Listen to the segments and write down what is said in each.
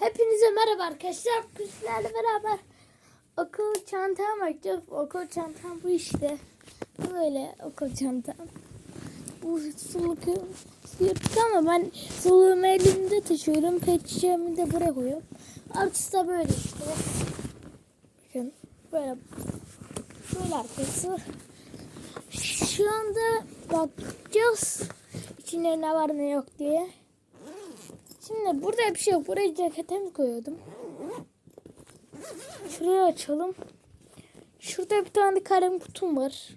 Hepinize merhaba arkadaşlar. Sizlerle beraber okul çantam bakacağız. Okul çantam bu işte. Böyle okul çantam. Bu suluk yırtık ama ben suluğumu elimde taşıyorum. Pet şişemi de buraya koyuyorum. Artısı da böyle işte. Bakın böyle böyle arkası. Şu anda bakacağız. İçinde ne var ne yok diye. Şimdi burada bir şey yok. Buraya ceketimi koyuyordum. Şurayı açalım. Şurada bir tane kalem kutum var.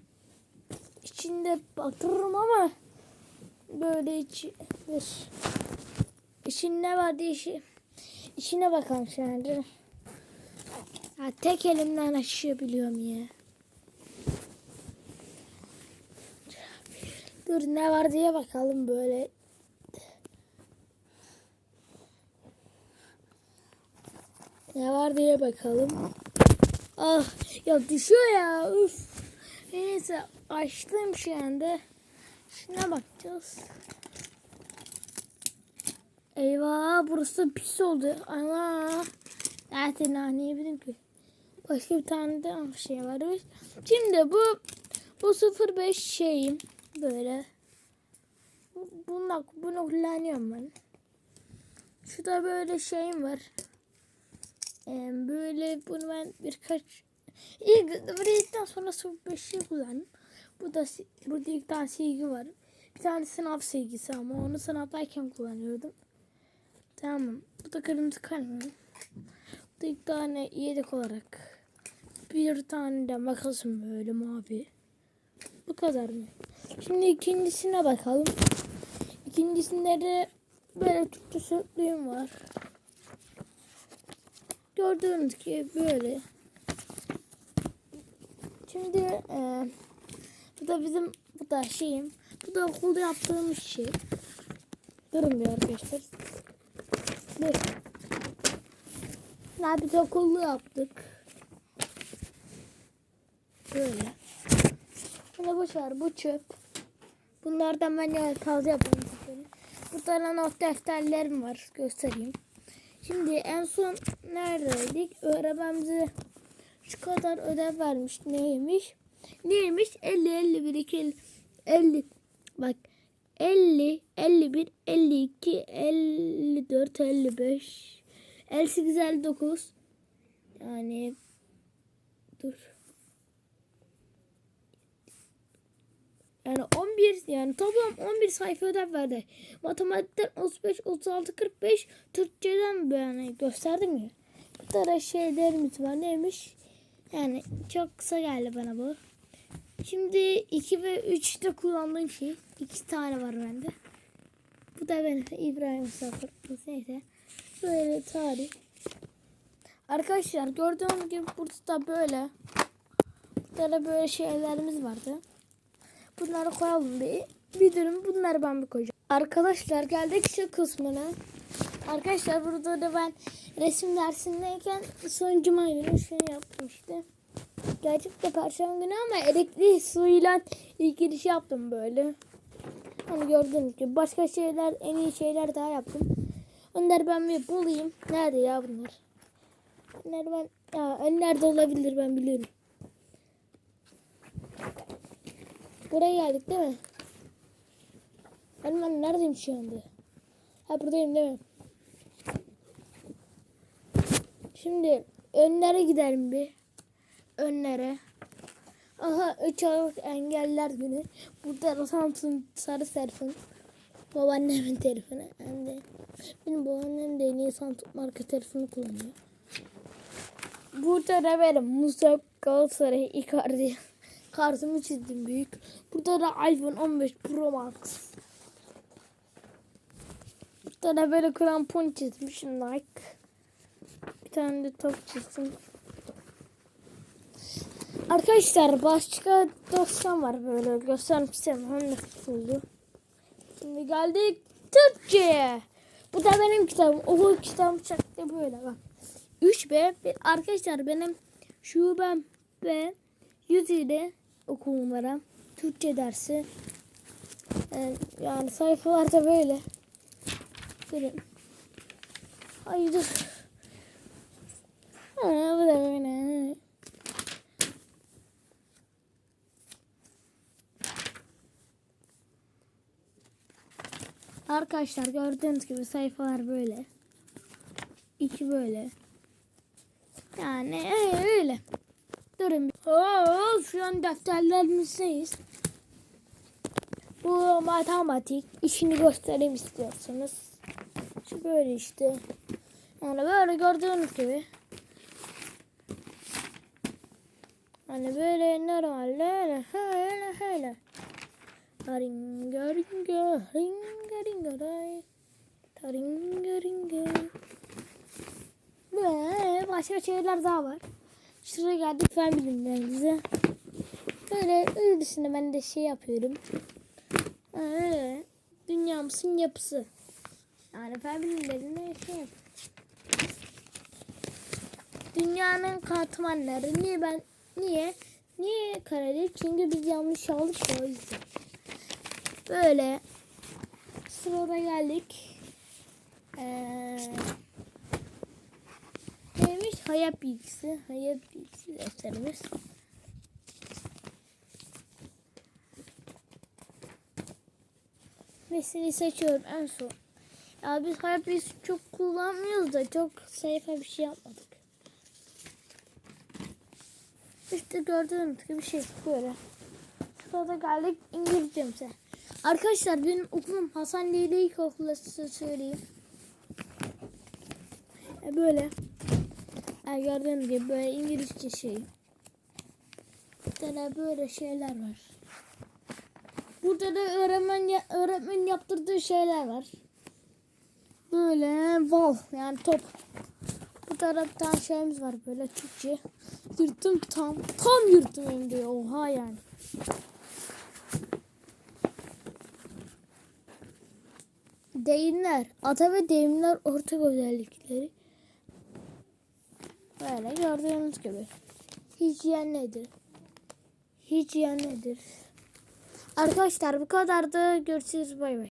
İçinde batırırım ama böyle içi dur. İçinde var diye işi. İçine bakalım şimdi. Ya tek elimden açabiliyorum ya. Dur ne var diye bakalım böyle. Ne var diye bakalım. Ah ya düşüyor ya. Üf. Neyse açtım şu anda. Şuna bakacağız. Eyvah burası pis oldu. Ama zaten anlayabilirim ki. Başka bir tane daha şey var. Şimdi bu bu 05 şeyim böyle. Bunu, bunu kullanıyorum ben. Şurada böyle şeyim var. Böyle bunu ben birkaç ilk öğrendikten sonra 05'i kullandım. Bu da burada ilk tane silgi var. Bir tane sınav silgisi ama onu sınavdayken kullanıyordum. Tamam. Bu da kırmızı kalem. Bu da ilk tane yedek olarak. Bir tane de makasım böyle mavi. Bu kadar mı? Şimdi ikincisine bakalım. İkincisinde de böyle Türkçe sözlüğüm var. Gördüğünüz gibi böyle. Şimdi e, bu da bizim bu da şeyim. Bu da okulda yaptığımız şey. Durun arkadaşlar. Dur. Ne biz okulda yaptık. Böyle. Şimdi boş ver bu çöp. Bunlardan ben ya taze yapayım. Burada da not defterlerim var. Göstereyim. Şimdi en son neredeydik? Öğretmen şu kadar ödev vermiş. Neymiş? Neymiş? 50, 51, 2, 50. Bak 50, 51, 52, 54, 55, 58, 59. Yani dur. Yani 11 yani toplam 11 sayfa ödev verdi. Matematikten 35, 36, 45, Türkçeden yani gösterdim ya. Tane şeylerimiz var neymiş? Yani çok kısa geldi bana bu. Şimdi 2 ve 3'te kullandığım şey. 2 tane var bende. Bu da benim İbrahim Safır. Neyse. Böyle tarih. Arkadaşlar gördüğünüz gibi burada da böyle. Burada da böyle şeylerimiz vardı. Bunları koyalım bir. Bir dürüm bunları ben bir koyacağım. Arkadaşlar geldik şu kısmına. Arkadaşlar burada da ben resim dersindeyken son cuma günü şunu yaptım işte. Gerçekten perşembe günü ama elektriği suyla ilgili şey yaptım böyle. Hani gördüğünüz gibi başka şeyler en iyi şeyler daha yaptım. Onları ben bir bulayım. Nerede ya bunlar? Bunlar ben ya nerede olabilir ben biliyorum. Buraya geldik değil mi? Ben, ben neredeyim şu anda? Ha buradayım değil mi? Şimdi önlere gidelim bir. Önlere. Aha 3 Aralık engeller günü. Burada Samsung sarı telefon. Babaannemin telefonu. Hem de benim babaannem de en iyi marka telefonu kullanıyor. Burada da benim Musa Galatasaray Icardi. Kartımı çizdim büyük. Burada da iPhone 15 Pro Max. Burada da böyle krampon çizmişim Nike. Tane de top çizdim. Arkadaşlar başka dosyam var böyle göstermek istemem nasıl oldu. Şimdi geldik Türkçe'ye. Bu da benim kitabım. Okul kitabım çıktı böyle bak. 3B arkadaşlar benim şubem ve 100 ile okul numaram. Türkçe dersi. Yani, yani sayfalarda böyle. Durun. Ay dur. Ha, bu da böyle. Arkadaşlar gördüğünüz gibi sayfalar böyle. İki böyle. Yani öyle. öyle. Durun. Oo, şu an defterlerimizdeyiz. Bu matematik işini göstereyim istiyorsanız. Şu böyle işte. Yani böyle gördüğünüz gibi. Hani böyle normalde öyle öyle öyle. Ringa ringa ringa ringa ray. Taringa ringa. Böyle başka şeyler daha var. Şuraya geldik fen bilimlerimize. Böyle öyle dışında ben de şey yapıyorum. Öyle. Dünyamızın yapısı. Yani fen bilimlerinde şey. Dünyanın katmanları. Niye ben niye? Niye kareli? Çünkü biz yanlış aldık o yüzden. Böyle sırada geldik. Ee, neymiş? Hayat bilgisi. Hayat bilgisi defterimiz. Mesleği seçiyorum en son. Ya biz hayat bilgisi çok kullanmıyoruz da çok sayfa bir şey yapmadık. İşte gördüğünüz gibi bir şey böyle. Sırada geldik İngilizcemize. Arkadaşlar benim okulum Hasan Leyla İlkokulu size söyleyeyim. E böyle. E gördüğünüz gibi böyle İngilizce şey. Tane böyle şeyler var. Burada da öğretmen öğretmen yaptırdığı şeyler var. Böyle val yani top. Bu taraftan şeyimiz var böyle Türkçe. Yırttım tam. Tam yırttım hem de oha yani. Deyimler. Ata ve deyimler ortak özellikleri. Böyle gördüğünüz gibi. Hijyen nedir? Hijyen nedir? Arkadaşlar bu kadardı. Görüşürüz. Bay bay.